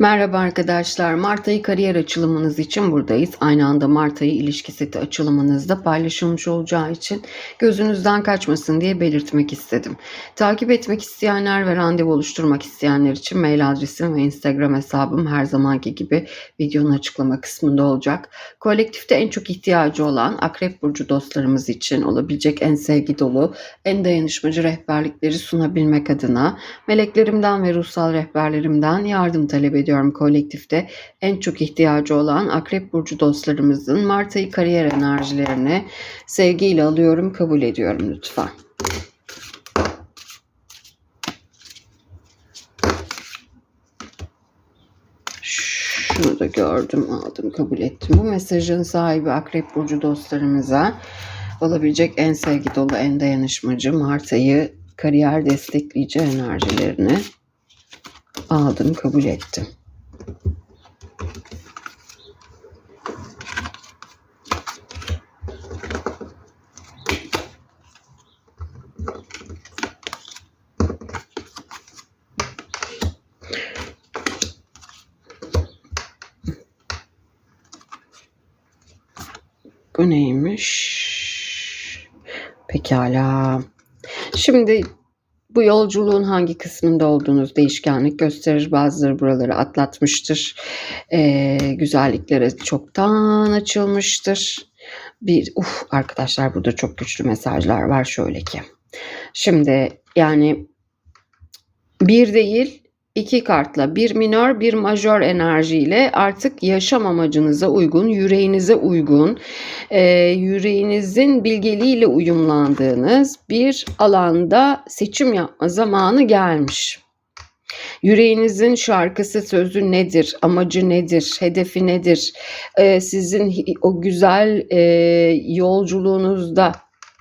Merhaba arkadaşlar. Mart ayı kariyer açılımınız için buradayız. Aynı anda Mart ayı ilişki seti açılımınızda paylaşılmış olacağı için gözünüzden kaçmasın diye belirtmek istedim. Takip etmek isteyenler ve randevu oluşturmak isteyenler için mail adresim ve Instagram hesabım her zamanki gibi videonun açıklama kısmında olacak. Kolektifte en çok ihtiyacı olan Akrep Burcu dostlarımız için olabilecek en sevgi dolu, en dayanışmacı rehberlikleri sunabilmek adına meleklerimden ve ruhsal rehberlerimden yardım talep ediyorum kolektifte en çok ihtiyacı olan Akrep Burcu dostlarımızın Mart ayı kariyer enerjilerini sevgiyle alıyorum, kabul ediyorum lütfen. Şunu da gördüm, aldım, kabul ettim. Bu mesajın sahibi Akrep Burcu dostlarımıza olabilecek en sevgi dolu, en dayanışmacı Mart ayı kariyer destekleyici enerjilerini aldım, kabul ettim. Bu neymiş? Pekala. Şimdi bu yolculuğun hangi kısmında olduğunuz değişkenlik gösterir. Bazıları buraları atlatmıştır. Ee, güzelliklere çoktan açılmıştır. Bir, uf arkadaşlar burada çok güçlü mesajlar var şöyle ki. Şimdi yani bir değil iki kartla bir minör bir majör enerjiyle artık yaşam amacınıza uygun, yüreğinize uygun, e, yüreğinizin bilgeliğiyle uyumlandığınız bir alanda seçim yapma zamanı gelmiş. Yüreğinizin şarkısı, sözü nedir? Amacı nedir? Hedefi nedir? Ee, sizin o güzel e, yolculuğunuzda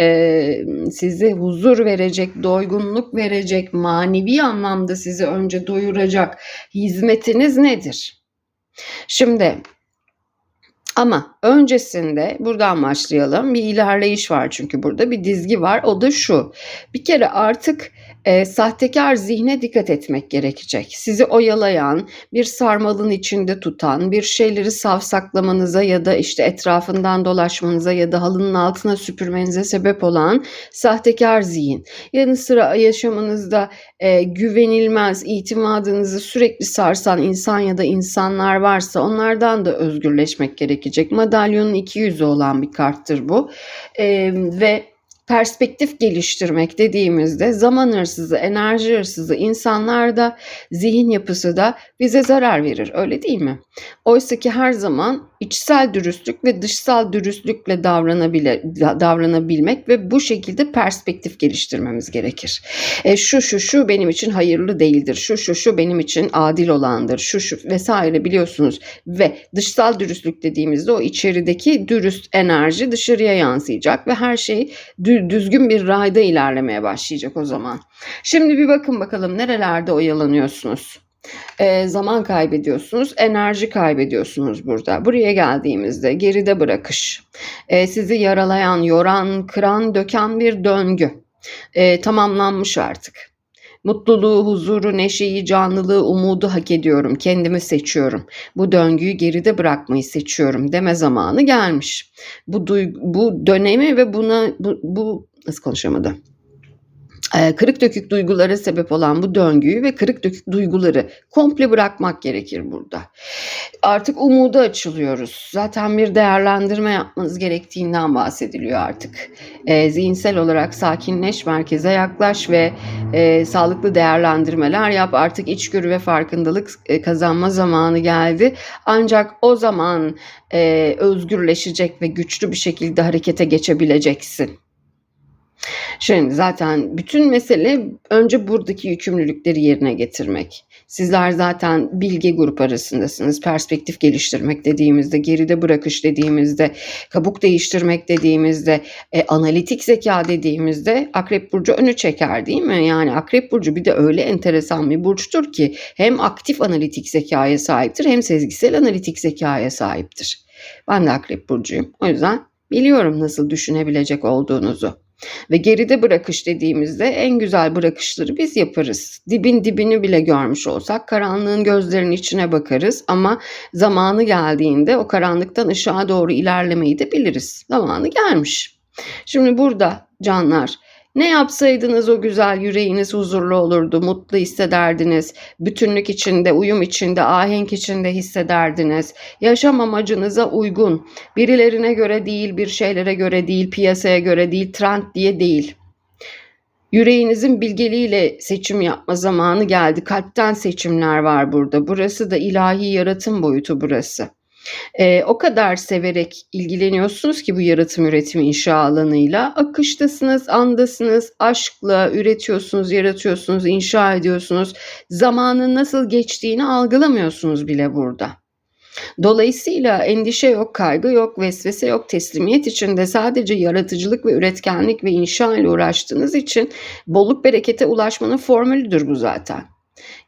e, size huzur verecek, doygunluk verecek, manevi anlamda sizi önce doyuracak hizmetiniz nedir? Şimdi ama öncesinde buradan başlayalım. Bir ilerleyiş var çünkü burada bir dizgi var. O da şu. Bir kere artık e, sahtekar zihne dikkat etmek gerekecek. Sizi oyalayan, bir sarmalın içinde tutan, bir şeyleri savsaklamanıza ya da işte etrafından dolaşmanıza ya da halının altına süpürmenize sebep olan sahtekar zihin. Yanı sıra yaşamınızda e, güvenilmez, itimadınızı sürekli sarsan insan ya da insanlar varsa onlardan da özgürleşmek gerekecek. Madalyonun iki yüzü olan bir karttır bu. E, ve perspektif geliştirmek dediğimizde zaman hırsızı, enerji hırsızı insanlar da zihin yapısı da bize zarar verir. Öyle değil mi? Oysa ki her zaman içsel dürüstlük ve dışsal dürüstlükle davranabile, davranabilmek ve bu şekilde perspektif geliştirmemiz gerekir. E, şu şu şu benim için hayırlı değildir. Şu şu şu benim için adil olandır. Şu şu vesaire biliyorsunuz. Ve dışsal dürüstlük dediğimizde o içerideki dürüst enerji dışarıya yansıyacak ve her şey düzgün bir rayda ilerlemeye başlayacak o zaman. Şimdi bir bakın bakalım nerelerde oyalanıyorsunuz e, zaman kaybediyorsunuz, enerji kaybediyorsunuz burada. Buraya geldiğimizde geride bırakış, e, sizi yaralayan, yoran, kıran, döken bir döngü e, tamamlanmış artık. Mutluluğu, huzuru, neşeyi, canlılığı, umudu hak ediyorum. Kendimi seçiyorum. Bu döngüyü geride bırakmayı seçiyorum deme zamanı gelmiş. Bu duygu, bu dönemi ve buna bu, bu nasıl konuşamadı? Ee, kırık dökük duygulara sebep olan bu döngüyü ve kırık dökük duyguları komple bırakmak gerekir burada. Artık umuda açılıyoruz. Zaten bir değerlendirme yapmanız gerektiğinden bahsediliyor artık. E, zihinsel olarak sakinleş, merkeze yaklaş ve e, sağlıklı değerlendirmeler yap. Artık içgörü ve farkındalık e, kazanma zamanı geldi. Ancak o zaman e, özgürleşecek ve güçlü bir şekilde harekete geçebileceksin. Şimdi zaten bütün mesele önce buradaki yükümlülükleri yerine getirmek. Sizler zaten bilgi grup arasındasınız. Perspektif geliştirmek dediğimizde, geride bırakış dediğimizde, kabuk değiştirmek dediğimizde, e, analitik zeka dediğimizde Akrep Burcu önü çeker değil mi? Yani Akrep Burcu bir de öyle enteresan bir burçtur ki hem aktif analitik zekaya sahiptir hem sezgisel analitik zekaya sahiptir. Ben de Akrep Burcu'yum. O yüzden biliyorum nasıl düşünebilecek olduğunuzu. Ve geride bırakış dediğimizde en güzel bırakışları biz yaparız. Dibin dibini bile görmüş olsak karanlığın gözlerinin içine bakarız ama zamanı geldiğinde o karanlıktan ışığa doğru ilerlemeyi de biliriz. Zamanı gelmiş. Şimdi burada canlar ne yapsaydınız o güzel yüreğiniz huzurlu olurdu, mutlu hissederdiniz, bütünlük içinde, uyum içinde, ahenk içinde hissederdiniz. Yaşam amacınıza uygun, birilerine göre değil, bir şeylere göre değil, piyasaya göre değil, trend diye değil. Yüreğinizin bilgeliğiyle seçim yapma zamanı geldi. Kalpten seçimler var burada. Burası da ilahi yaratım boyutu burası. Ee, o kadar severek ilgileniyorsunuz ki bu yaratım üretim inşa alanıyla. Akıştasınız, andasınız, aşkla üretiyorsunuz, yaratıyorsunuz, inşa ediyorsunuz. Zamanın nasıl geçtiğini algılamıyorsunuz bile burada. Dolayısıyla endişe yok, kaygı yok, vesvese yok, teslimiyet içinde sadece yaratıcılık ve üretkenlik ve inşa ile uğraştığınız için bolluk berekete ulaşmanın formülüdür bu zaten.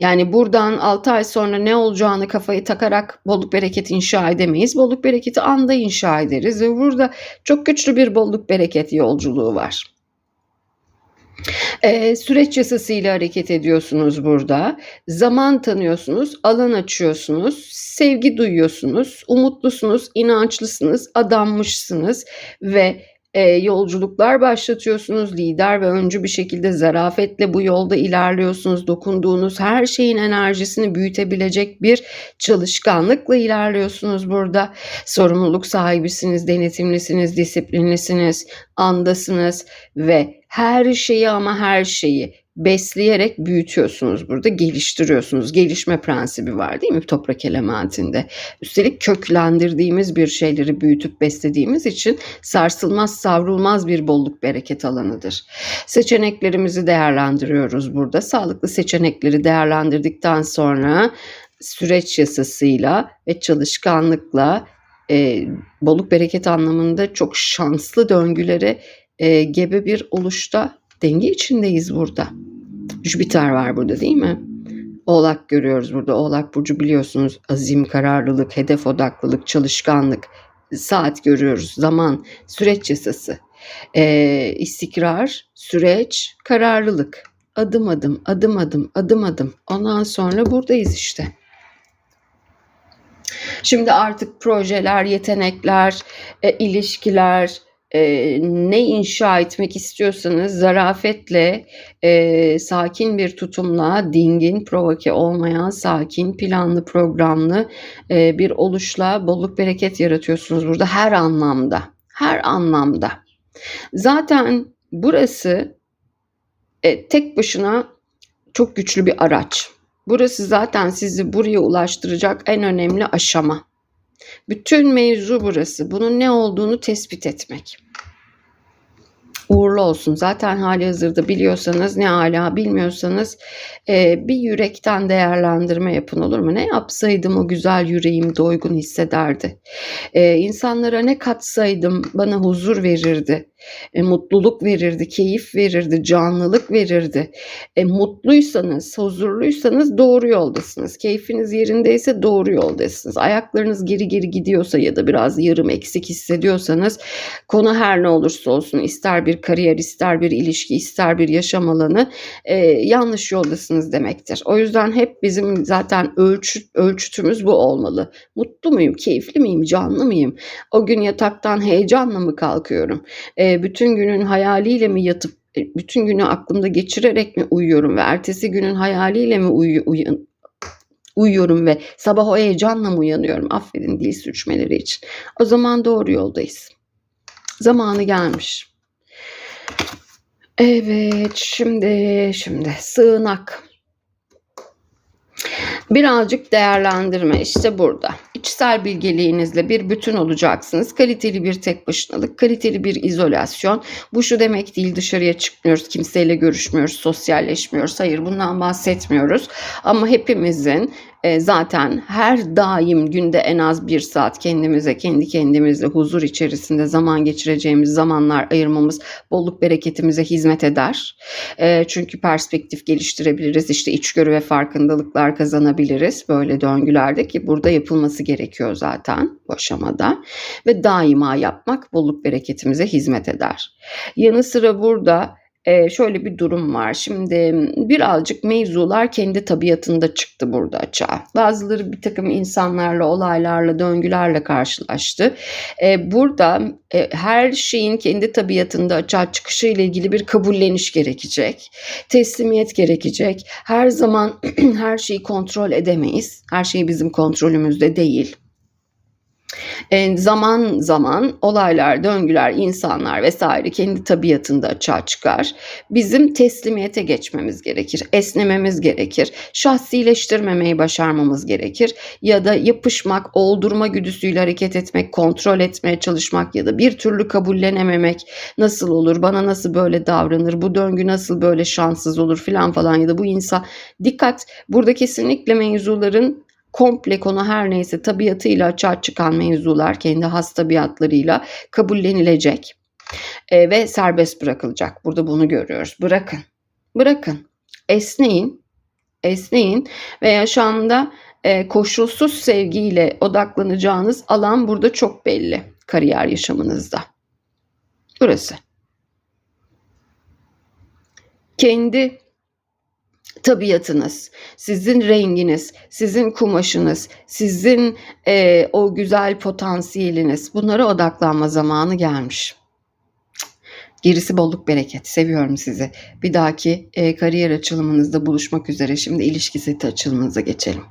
Yani buradan 6 ay sonra ne olacağını kafayı takarak bolluk bereket inşa edemeyiz. Bolluk bereketi anda inşa ederiz ve burada çok güçlü bir bolluk bereket yolculuğu var. Ee, süreç yasasıyla hareket ediyorsunuz burada. Zaman tanıyorsunuz, alan açıyorsunuz, sevgi duyuyorsunuz, umutlusunuz, inançlısınız, adanmışsınız ve e, yolculuklar başlatıyorsunuz. Lider ve öncü bir şekilde zarafetle bu yolda ilerliyorsunuz. Dokunduğunuz her şeyin enerjisini büyütebilecek bir çalışkanlıkla ilerliyorsunuz burada. Sorumluluk sahibisiniz, denetimlisiniz, disiplinlisiniz, andasınız ve her şeyi ama her şeyi besleyerek büyütüyorsunuz burada, geliştiriyorsunuz. Gelişme prensibi var değil mi toprak elementinde? Üstelik köklendirdiğimiz bir şeyleri büyütüp beslediğimiz için sarsılmaz, savrulmaz bir bolluk bereket alanıdır. Seçeneklerimizi değerlendiriyoruz burada. Sağlıklı seçenekleri değerlendirdikten sonra süreç yasasıyla ve çalışkanlıkla e, bolluk bereket anlamında çok şanslı döngülere e, gebe bir oluşta denge içindeyiz burada. Jüpiter var burada değil mi? Oğlak görüyoruz burada. Oğlak burcu biliyorsunuz azim, kararlılık, hedef odaklılık, çalışkanlık, saat görüyoruz, zaman, süreç yasası, ee, istikrar, süreç, kararlılık, adım adım, adım adım, adım adım. Ondan sonra buradayız işte. Şimdi artık projeler, yetenekler, e, ilişkiler, e, ne inşa etmek istiyorsanız zarafetle, e, sakin bir tutumla, dingin, provoke olmayan, sakin, planlı, programlı e, bir oluşla bolluk bereket yaratıyorsunuz burada her anlamda. Her anlamda. Zaten burası e, tek başına çok güçlü bir araç. Burası zaten sizi buraya ulaştıracak en önemli aşama. Bütün mevzu burası. Bunun ne olduğunu tespit etmek uğurlu olsun. Zaten hali hazırda biliyorsanız ne hala bilmiyorsanız e, bir yürekten değerlendirme yapın olur mu? Ne yapsaydım o güzel yüreğim doygun hissederdi. E, insanlara ne katsaydım bana huzur verirdi e, mutluluk verirdi, keyif verirdi, canlılık verirdi. E, mutluysanız, huzurluysanız doğru yoldasınız. Keyfiniz yerindeyse doğru yoldasınız. Ayaklarınız geri geri gidiyorsa ya da biraz yarım eksik hissediyorsanız konu her ne olursa olsun ister bir kariyer, ister bir ilişki, ister bir yaşam alanı e, yanlış yoldasınız demektir. O yüzden hep bizim zaten ölçüt, ölçütümüz bu olmalı. Mutlu muyum, keyifli miyim, canlı mıyım? O gün yataktan heyecanla mı kalkıyorum? E, bütün günün hayaliyle mi yatıp e, bütün günü aklımda geçirerek mi uyuyorum ve ertesi günün hayaliyle mi uyu, uyan, uyuyorum ve sabah o heyecanla mı uyanıyorum? Affedin dil sürçmeleri için. O zaman doğru yoldayız. Zamanı gelmiş. Evet, şimdi şimdi sığınak. Birazcık değerlendirme işte burada. İçsel bilgeliğinizle bir bütün olacaksınız. Kaliteli bir tek başınalık, kaliteli bir izolasyon. Bu şu demek değil dışarıya çıkmıyoruz, kimseyle görüşmüyoruz, sosyalleşmiyoruz. Hayır bundan bahsetmiyoruz. Ama hepimizin e, zaten her daim günde en az bir saat kendimize, kendi kendimizle huzur içerisinde zaman geçireceğimiz zamanlar ayırmamız bolluk bereketimize hizmet eder. E, çünkü perspektif geliştirebiliriz, işte içgörü ve farkındalıklar kazanabiliriz böyle döngülerde ki burada yapılması gerekiyor zaten bu aşamada ve daima yapmak bolluk bereketimize hizmet eder. Yanı sıra burada e, şöyle bir durum var. Şimdi birazcık mevzular kendi tabiatında çıktı burada açığa. Bazıları bir takım insanlarla, olaylarla, döngülerle karşılaştı. E, burada e, her şeyin kendi tabiatında açığa çıkışı ile ilgili bir kabulleniş gerekecek. Teslimiyet gerekecek. Her zaman her şeyi kontrol edemeyiz. Her şey bizim kontrolümüzde değil. E, zaman zaman olaylar, döngüler, insanlar vesaire kendi tabiatında açığa çıkar. Bizim teslimiyete geçmemiz gerekir, esnememiz gerekir, şahsileştirmemeyi başarmamız gerekir ya da yapışmak, oldurma güdüsüyle hareket etmek, kontrol etmeye çalışmak ya da bir türlü kabullenememek nasıl olur, bana nasıl böyle davranır, bu döngü nasıl böyle şanssız olur filan falan ya da bu insan dikkat burada kesinlikle mevzuların komple konu her neyse tabiatıyla açığa çıkan mevzular kendi has tabiatlarıyla kabullenilecek e, ve serbest bırakılacak. Burada bunu görüyoruz. Bırakın. Bırakın. Esneyin. Esneyin ve yaşamda e, koşulsuz sevgiyle odaklanacağınız alan burada çok belli kariyer yaşamınızda. Burası. Kendi tabiatınız, sizin renginiz, sizin kumaşınız, sizin e, o güzel potansiyeliniz bunlara odaklanma zamanı gelmiş. Gerisi bolluk bereket. Seviyorum sizi. Bir dahaki e, kariyer açılımınızda buluşmak üzere. Şimdi ilişki seti açılımınıza geçelim.